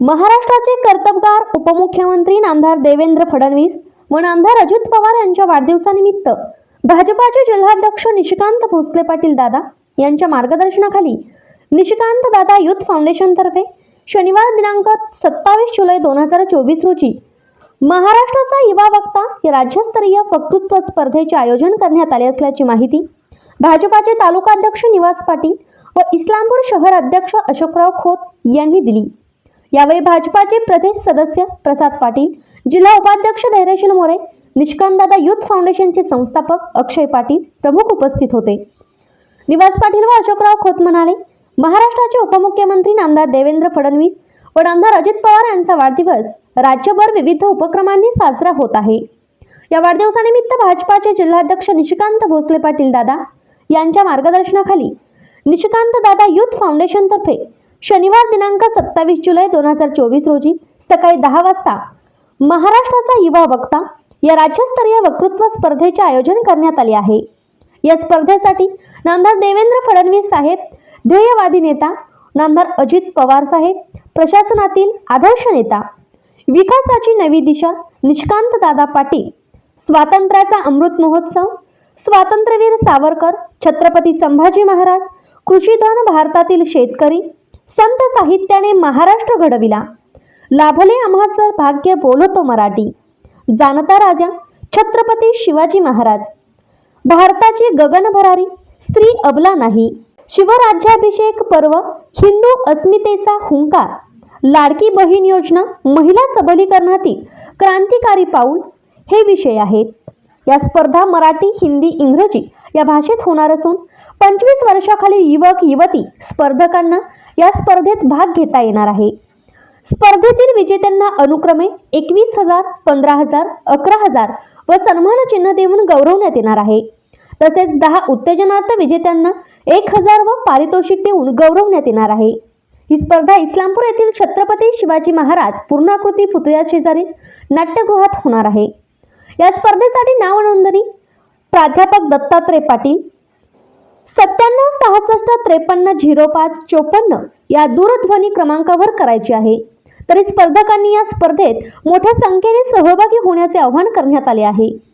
महाराष्ट्राचे कर्तबगार उपमुख्यमंत्री नामदार देवेंद्र फडणवीस व नामदार अजित पवार यांच्या वाढदिवसानिमित्त भाजपाचे जिल्हाध्यक्ष निशिकांत भोसले पाटील दादा यांच्या मार्गदर्शनाखाली निशिकांत दादा युथ फाउंडेशनतर्फे शनिवार दिनांक सत्तावीस जुलै दोन हजार चोवीस रोजी महाराष्ट्राचा युवा वक्ता राज्यस्तरीय वक्तृत्व स्पर्धेचे आयोजन करण्यात आले असल्याची माहिती भाजपाचे तालुकाध्यक्ष निवास पाटील व इस्लामपूर शहर अध्यक्ष अशोकराव खोत यांनी दिली. यावेळी भाजपाचे प्रदेश सदस्य प्रसाद पाटील जिल्हा उपाध्यक्ष धैर्यशील मोरे निष्कांतदादा युथ फाउंडेशनचे संस्थापक अक्षय पाटील प्रमुख उपस्थित होते. निवास पाटील व अशोकराव खोत म्हणाले महाराष्ट्राचे उपमुख्यमंत्री नामदार देवेंद्र फडणवीस व नामदार अजित पवार यांचा वाढदिवस राज्यभर विविध उपक्रमांनी साजरा होत आहे. या वाढदिवसानिमित्त भाजपाचे जिल्हाध्यक्ष निशिकांत भोसले पाटील दादा यांच्या मार्गदर्शनाखाली निशिकांत दादा युथ फाउंडेशनतर्फे शनिवार दिनांक सत्तावीस जुलै दोन हजार चोवीस रोजी सकाळी दहा वाजता महाराष्ट्राचा युवा वक्ता या राज्यस्तरीय वक्तृत्व स्पर्धेचे आयोजन करण्यात आले आहे. या स्पर्धेसाठी नामदार देवेंद्र फडणवीस साहेब ध्येयवादी नेता नामदार अजित पवार साहेब प्रशासनातील आदर्श नेता विकासाची नवी दिशा निष्कांत दादा पाटील स्वातंत्र्याचा अमृत महोत्सव स्वातंत्र्यवीर सावरकर छत्रपती संभाजी महाराज कृषीधन भारतातील शेतकरी संत साहित्याने महाराष्ट्र घडविला. लाभले आम्हाचं भाग्य बोलतो मराठी. जाणता राजा छत्रपती शिवाजी महाराज. भारताची गगनभरारी स्त्री अबला नाही. शिवराज्याभिषेक पर्व हिंदू अस्मितेचा हुंकार लाडकी बहीण योजना महिला सबलीकरणातील क्रांतिकारी पाऊल हे विषय आहेत. या स्पर्धा मराठी हिंदी इंग्रजी या भाषेत होणार असून पंचवीस वर्षाखालील युवक युवती स्पर्धकांना या स्पर्धेत भाग घेता येणार आहे. स्पर्धेतील विजेत्यांना अनुक्रमे एकवीस हजार पंधरा हजार अकरा हजार व सन्मान चिन्ह देऊन गौरवण्यात येणार आहे. तसेच दहा उत्तेजनार्थ विजेत्यांना एक हजार व पारितोषिक देऊन गौरवण्यात येणार आहे. ही स्पर्धा इस्लामपूर येथील छत्रपती शिवाजी महाराज पूर्णाकृती पुतळ्या शेजारी नाट्यगृहात होणार आहे. या स्पर्धेसाठी नाव नोंदणी प्राध्यापक दत्तात्रय पाटील सत्त्याण्णव सहासष्ट त्रेपन्न झिरो पाच चोपन्न या दूरध्वनी क्रमांकावर करायची आहे. तरी स्पर्धकांनी या स्पर्धेत मोठ्या संख्येने सहभागी होण्याचे आवाहन करण्यात आले आहे.